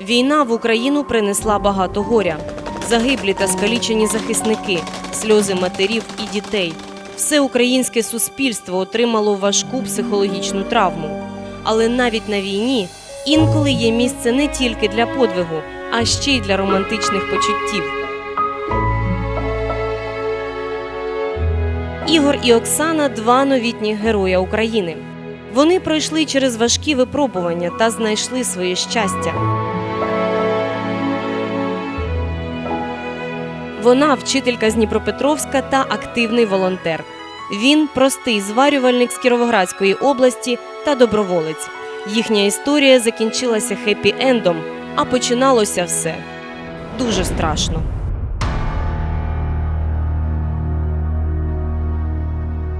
Війна в Україну принесла багато горя. Загиблі та скалічені захисники, сльози матерів і дітей. Все українське суспільство отримало важку психологічну травму. Але навіть на війні інколи є місце не тільки для подвигу, а ще й для романтичних почуттів. Ігор і Оксана два новітні героя України. Вони пройшли через важкі випробування та знайшли своє щастя. Вона вчителька з Дніпропетровська та активний волонтер. Він простий зварювальник з Кіровоградської області та доброволець. Їхня історія закінчилася хеппі-ендом, а починалося все дуже страшно.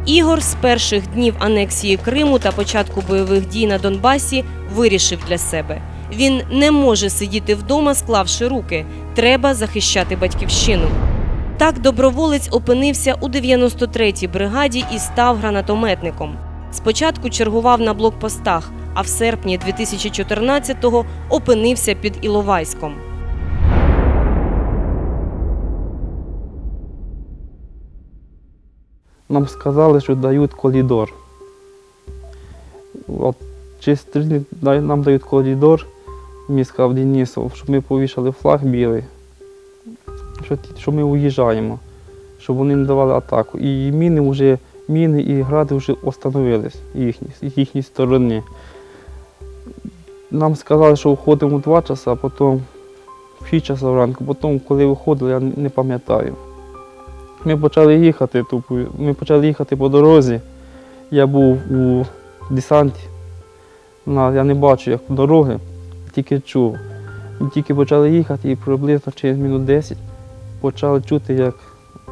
Ігор з перших днів анексії Криму та початку бойових дій на Донбасі вирішив для себе: він не може сидіти вдома, склавши руки. Треба захищати батьківщину. Так доброволець опинився у 93-й бригаді і став гранатометником. Спочатку чергував на блокпостах, а в серпні 2014-го опинився під Іловайськом. Нам сказали, що дають коридор. От тиждень дай- нам дають коридор, мені сказав Денисов, щоб ми повішали флаг білий, що, ми уїжджаємо, щоб вони не давали атаку. І міни вже, міни і гради вже остановились їхні, з їхньої сторони. Нам сказали, що виходимо у 2 часа, а потім в 6 часов ранку, потім, коли виходили, я не пам'ятаю. Ми почали їхати, тупо, ми почали їхати по дорозі. Я був у десанті. Я не бачу, як дороги, тільки чув. Тільки почали їхати і приблизно через минут 10 почали чути, як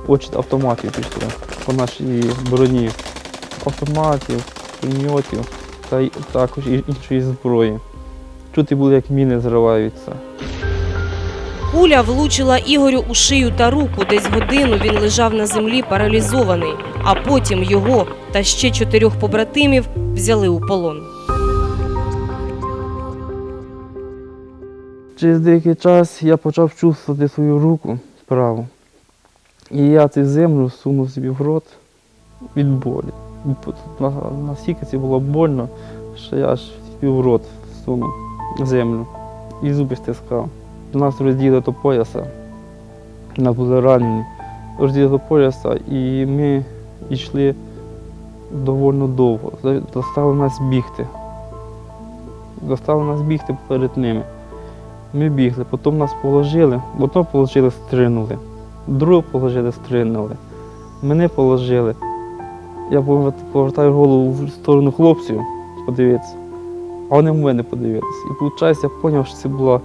очі автоматів пішли по нашій броні. Автоматів, пулеметів та також іншої зброї. Чути було, як міни зриваються. Куля влучила Ігорю у шию та руку. Десь годину він лежав на землі паралізований, а потім його та ще чотирьох побратимів взяли у полон. Через деякий час я почав чувствувати свою руку праву. І я цю землю сунув собі в рот від болі. На- Настільки це було больно, що я аж в рот сунув землю і зуби стискав. Нас розділи до пояса. Нас були ранені. Розділи до пояса і ми йшли доволі довго. Достали нас бігти. Достали нас бігти перед ними. Ми бігли, потім нас положили, одного положили, стринули, другого положили, стринули. Мене положили. Я повертаю голову в сторону хлопців подивитися, а вони в мене подивилися. І виходить, я зрозумів, що це була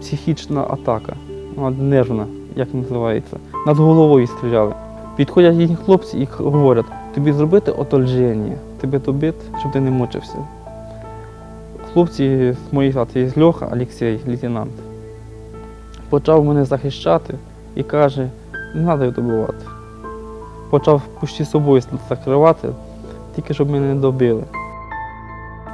психічна атака, нервна, як називається. Над головою стріляли. Підходять їхні хлопці і говорять, тобі зробити отольження, тебе добити, щоб ти не мучився. Хлопці з моєї хати Льоха Олексій, лейтенант. Почав мене захищати і каже, не треба його добивати. Почав почти собою закривати, тільки щоб мене не добили.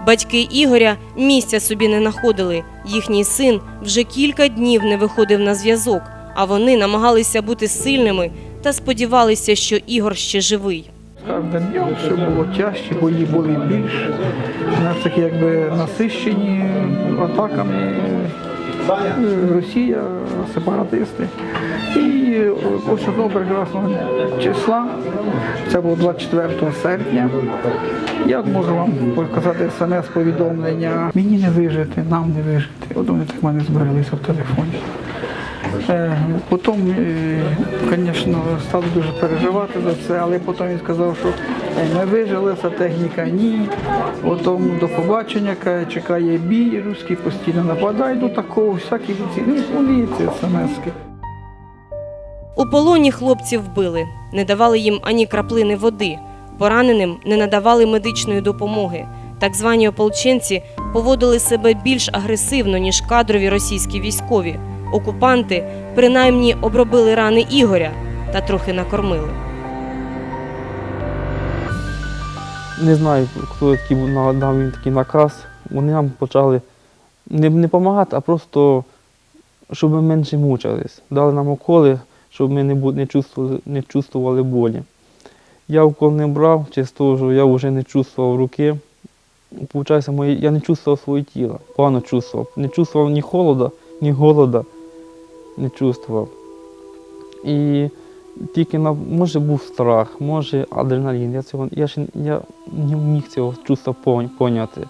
Батьки Ігоря місця собі не знаходили. Їхній син вже кілька днів не виходив на зв'язок, а вони намагалися бути сильними та сподівалися, що Ігор ще живий. Кожним днем все було тяжче, бої були більш нас такі якби насищені атаками е, Росія, сепаратисти. І ось одного прекрасного числа, це було 24 серпня. Я можу вам показати смс-повідомлення. Мені не вижити, нам не вижити. От вони так в мене збиралися в телефоні. Е, Потім, звісно, став дуже переживати за це, але потім він сказав, що е, ми вижили, ця техніка ні. Потім до побачення чекає бій, русські постійно нападають, до такого, всякі ну, ці смски. У полоні хлопців вбили, не давали їм ані краплини води. Пораненим не надавали медичної допомоги. Так звані ополченці поводили себе більш агресивно, ніж кадрові російські військові. Окупанти принаймні обробили рани Ігоря та трохи накормили. Не знаю, хто дав їм такий наказ. Вони нам почали не, допомагати, а просто щоб ми менше мучились. Дали нам уколи, щоб ми не, не, чувствували, не чувствували болі. Я укол не брав, через те, що я вже не чувствував руки. Получається, я не чувствував своє тіло, погано чувствував. Не чувствував ні холода, ні голода. Не чувствував. І тільки на, може був страх, може адреналін. Я, цього, я ще я не міг цього чувства поняти.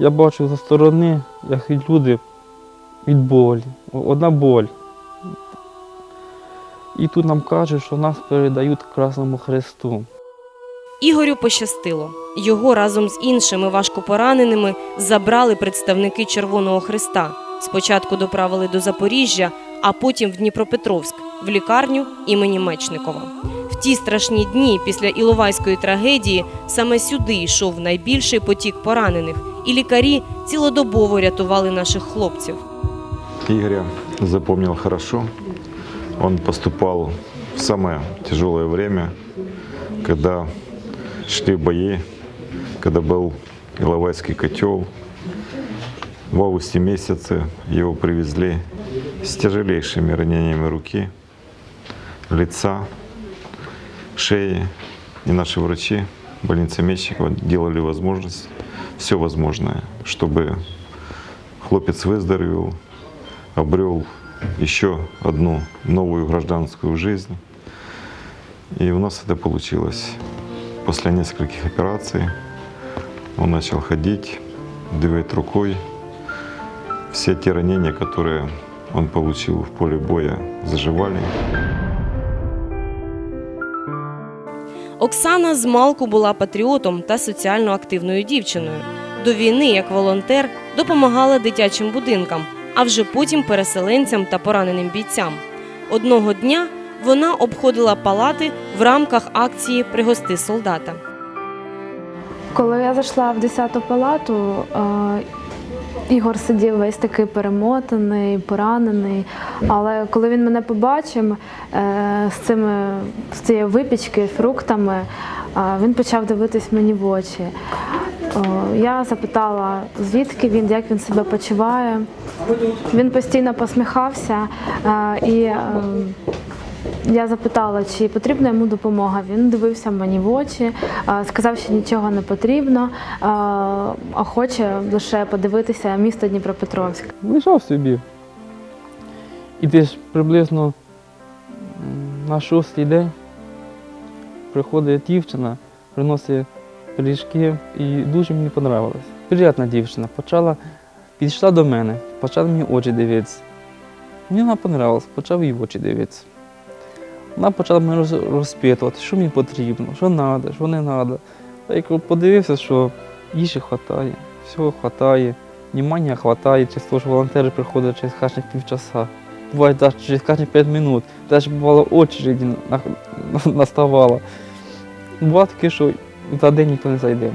Я бачу за сторони, як люди від болі. Одна боль. І тут нам кажуть, що нас передають Красному Христу. Ігорю пощастило. Його разом з іншими важкопораненими забрали представники Червоного Христа. Спочатку доправили до Запоріжжя, а потім в Дніпропетровськ, в лікарню імені Мечникова. В ті страшні дні після Іловайської трагедії саме сюди йшов найбільший потік поранених, і лікарі цілодобово рятували наших хлопців. Игоря запомнил хорошо. Он поступал в самое тяжелое время, когда шли бои, когда был Иловайский котел. В августе месяце его привезли с тяжелейшими ранениями руки, лица, шеи. И наши врачи больницы Мечникова делали возможность, все возможное, чтобы хлопец выздоровел, обрел еще одну новую гражданскую жизнь. И у нас это получилось. После нескольких операций он начал ходить, двигать рукой. Все те ранения, которые он получил в поле боя, заживали. Оксана змалку була патріотом та соціально активною дівчиною. До війни, як волонтер, допомагала дитячим будинкам, а вже потім переселенцям та пораненим бійцям. Одного дня вона обходила палати в рамках акції Пригости солдата. Коли я зайшла в 10-ту палату, е, Ігор сидів весь такий перемотаний, поранений. Але коли він мене побачив е, з цими з цією випічки, фруктами, е, він почав дивитись мені в очі. Я запитала, звідки він, як він себе почуває. Він постійно посміхався е, і я запитала, чи потрібна йому допомога. Він дивився мені в очі, сказав, що нічого не потрібно, а, а хоче лише подивитися місто Дніпропетровськ. Лежав собі. І десь приблизно на шостий день приходить дівчина, приносить пиріжки і дуже мені понравилось. Приятна дівчина. Почала, підійшла до мене, почала мені очі дивитися. Мені вона понравилась, почав їй в очі дивитися. Вона почала мене розпитувати, що мені потрібно, що треба, що не треба. Та я подивився, що їжі вистачає, всього вистачає. Внимання хватає, часто ж волонтери приходять через кожних півчаса. Буває навіть через кожні 5 минут. Теж бувало очереді на- на- наставало. Буває таке, що за день ніхто не зайде.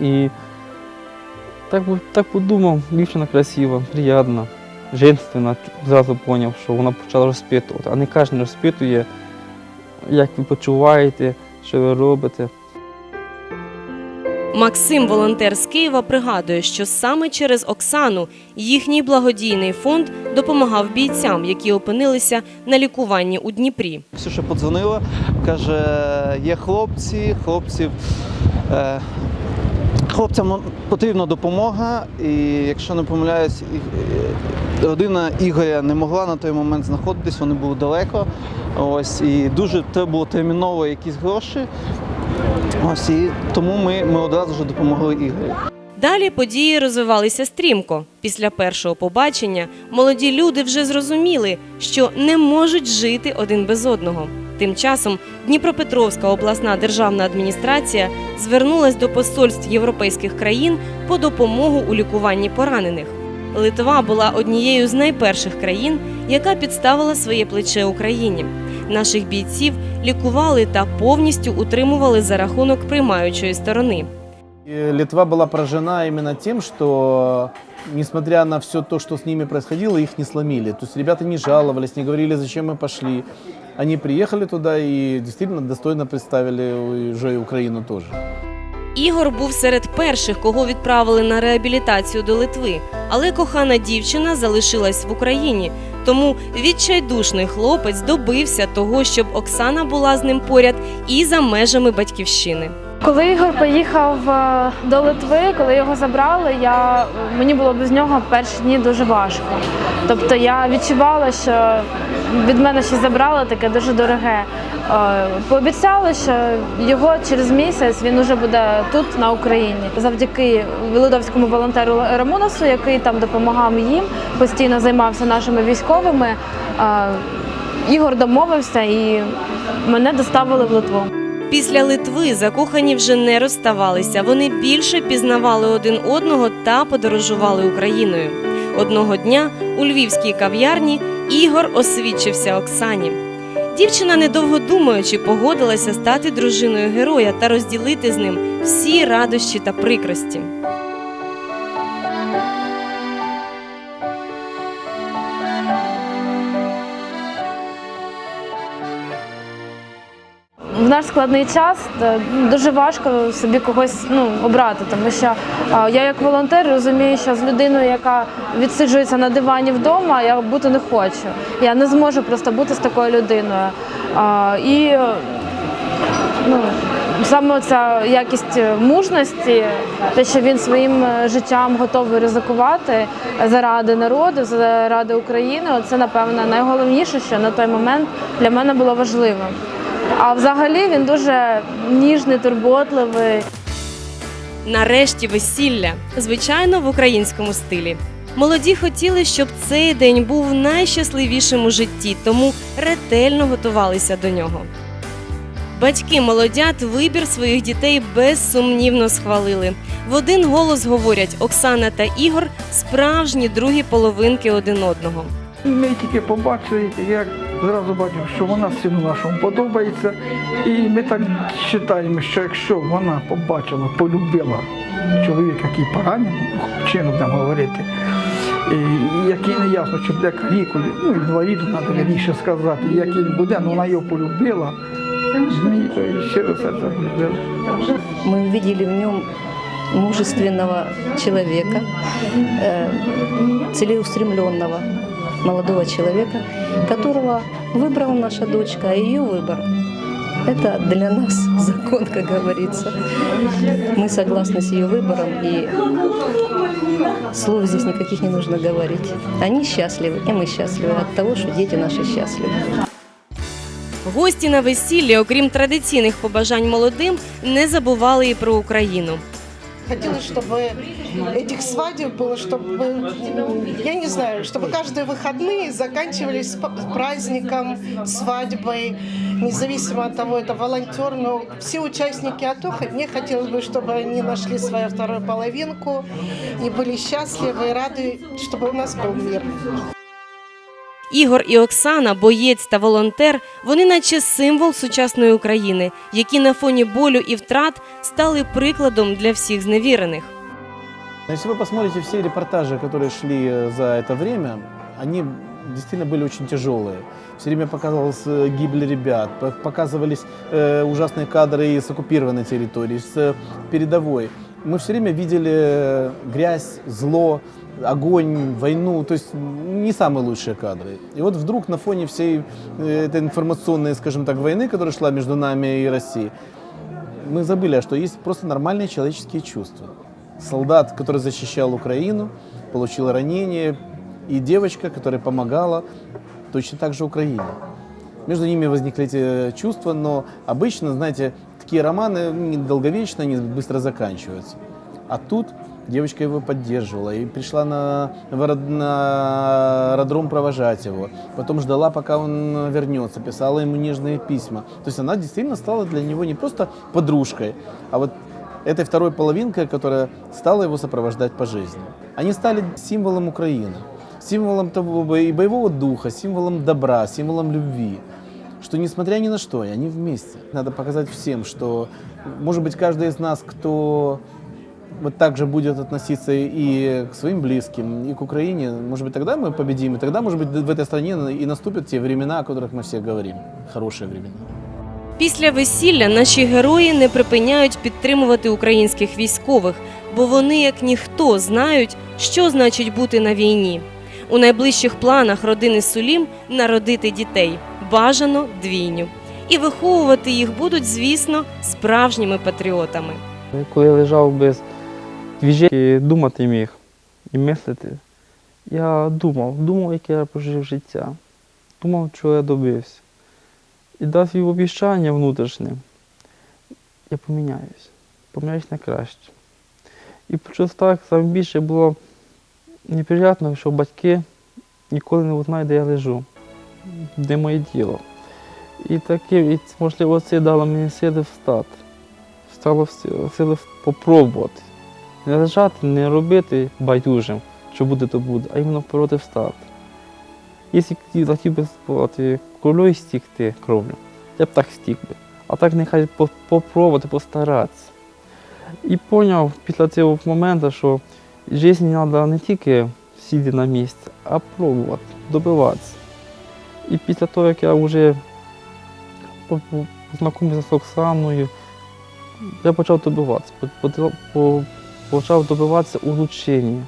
І так, так подумав, дівчина красива, приємна, женственна. Зразу зрозумів, що вона почала розпитувати. А не кожен розпитує, як ви почуваєте, що ви робите. Максим, волонтер з Києва, пригадує, що саме через Оксану їхній благодійний фонд допомагав бійцям, які опинилися на лікуванні у Дніпрі. Ксюша подзвонила, каже, є хлопці, хлопців. Е, хлопцям потрібна допомога, і якщо не помиляюсь, родина Ігоря не могла на той момент знаходитись, вони були далеко. Ось, і дуже треба було терміново якісь гроші. Ось, і тому ми, ми одразу ж допомогли Ігорю. Далі події розвивалися стрімко. Після першого побачення молоді люди вже зрозуміли, що не можуть жити один без одного. Тим часом Дніпропетровська обласна державна адміністрація звернулась до посольств європейських країн по допомогу у лікуванні поранених. Литва була однією з найперших країн, яка підставила своє плече Україні. Наших бійців лікували та повністю утримували за рахунок приймаючої сторони. Литва была поражена именно тем, что несмотря на все то, что с ними происходило, их не сломили. То есть ребята не жаловались, не говорили, зачем мы пошли. Они приехали туда и действительно достойно представили уже и Украину тоже. Ігор був серед перших, кого відправили на реабілітацію до Литви, але кохана дівчина залишилась в Україні. Тому відчайдушний хлопець добився того, щоб Оксана була з ним поряд і за межами батьківщини. Коли Ігор поїхав е, до Литви, коли його забрали, я, мені було без нього перші дні дуже важко. Тобто я відчувала, що від мене щось забрали таке дуже дороге. Е, Пообіцяли, що його через місяць він уже буде тут, на Україні. Завдяки Володовському волонтеру Рамоносу, який там допомагав їм, постійно займався нашими військовими. е, Ігор домовився і мене доставили в Литву. Після Литви закохані вже не розставалися. Вони більше пізнавали один одного та подорожували Україною. Одного дня у львівській кав'ярні Ігор освідчився Оксані. Дівчина, недовго думаючи, погодилася стати дружиною героя та розділити з ним всі радощі та прикрості. Наш складний час е, дуже важко собі когось ну, обрати, тому що я як волонтер розумію, що з людиною, яка відсиджується на дивані вдома, я бути не хочу. Я не зможу просто бути з такою людиною. І ну, саме ця якість мужності, те, що він своїм е, життям готовий ризикувати заради народу, заради України, це напевно найголовніше, що на той момент для мене було важливим. А взагалі він дуже ніжний, турботливий. Нарешті весілля, звичайно, в українському стилі. Молоді хотіли, щоб цей день був найщасливішим у житті, тому ретельно готувалися до нього. Батьки молодят вибір своїх дітей безсумнівно схвалили. В один голос говорять Оксана та Ігор справжні другі половинки один одного. Ми тільки побачили, я зразу бачив, що вона сину нашому подобається. І ми так вважаємо, що якщо вона побачила, полюбила чоловіка, який поранений, чину будемо говорити, і який не ясно, чи буде канікулі, ну, інваліду треба вірніше сказати, який він буде, ну вона його полюбила. Мені то щиро серце полюбила. Мы увидели в нем мужественного человека, э, целеустремленного молодого человека, которого выбрала наша дочка, а ее выбор – это для нас закон, как говорится. Мы согласны с ее выбором, и слов здесь никаких не нужно говорить. Они счастливы, и мы счастливы от того, что дети наши счастливы. Гості на весіллі, окрім традиційних побажань молодим, не забували і про Україну. Хотелось, чтобы этих свадеб было, чтобы, я не знаю, чтобы каждые выходные заканчивались праздником, свадьбой, независимо от того, это волонтер, но все участники АТО, мне хотелось бы, чтобы они нашли свою вторую половинку и были счастливы и рады, чтобы у нас был мир. Ігор і Оксана, боєць та волонтер, вони наче символ сучасної України, які на фоні болю і втрат стали прикладом для всіх зневірених. Но Если вы посмотрите все репортажи, которые шли э, за это время, они действительно были очень тяжелые. Все время показывалась э, гибель ребят, по- показывались э, ужасные кадры с оккупированной территории, с э, передовой. Мы все время видели э, грязь, зло, огонь, войну, то есть м, не самые лучшие кадры. И вот вдруг на фоне всей э, этой информационной, скажем так, войны, которая шла между нами и Россией, мы забыли, что есть просто нормальные человеческие чувства. Солдат, который защищал Украину, получил ранение, и девочка, которая помогала точно так же Украине. Между ними возникли эти чувства, но обычно, знаете, такие романы недолговечны, они быстро заканчиваются. А тут девочка его поддерживала и пришла на, в аэро- на аэродром провожать его. Потом ждала, пока он вернется, писала ему нежные письма. То есть она действительно стала для него не просто подружкой, а вот этой второй половинкой, которая стала его сопровождать по жизни. Они стали символом Украины, символом того бо- и боевого духа, символом добра, символом любви. Что несмотря ни на что, и они вместе. Надо показать всем, что, может быть, каждый из нас, кто вот так же будет относиться и к своим близким, и к Украине, может быть, тогда мы победим, и тогда, может быть, в этой стране и наступят те времена, о которых мы все говорим, хорошие времена. Після весілля наші герої не припиняють підтримувати українських військових, бо вони, як ніхто, знають, що значить бути на війні. У найближчих планах родини Сулім народити дітей, бажано двійню. І виховувати їх будуть, звісно, справжніми патріотами. Коли я лежав без двіжки, думати міг і мислити, я думав, думав, яке я прожив життя, думав, чого я добився. І дав свій обіцяння внутрішнє. Я поміняюсь, поміняюсь на краще. І почув так, саме більше було неприємно, що батьки ніколи не узнають, де я лежу, де моє діло. І таке, і, можливо, це дало мені сили встати стало сили попробувати. Не лежати, не робити байдужим, що буде, то буде, а іменно проти встати. Якщо хотів- би спати кров'ю стікти кров'ю, я б так стік би. А так нехай попробувати, постаратися. І зрозумів після цього моменту, що в житті треба не тільки сидіти на місці, а пробувати, добиватися. І після того, як я вже по- по- познайомився з Оксаною, я почав добиватися, почав добиватися улучшення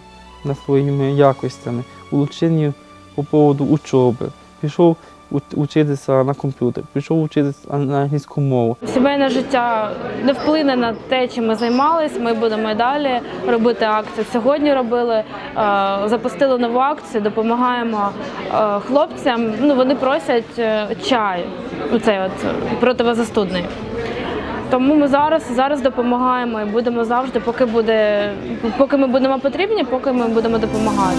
над своїми якостями, улучшення по поводу учоби. Пішов учитися на комп'ютер, пішов учитися на англійську мову. Сімейне життя не вплине на те, чим ми займались. Ми будемо і далі робити акції. Сьогодні робили, е, запустили нову акцію, допомагаємо е, хлопцям. Ну, вони просять е, чай, оцей от противозастудний. Тому ми зараз, зараз допомагаємо і будемо завжди, поки буде, поки ми будемо потрібні, поки ми будемо допомагати.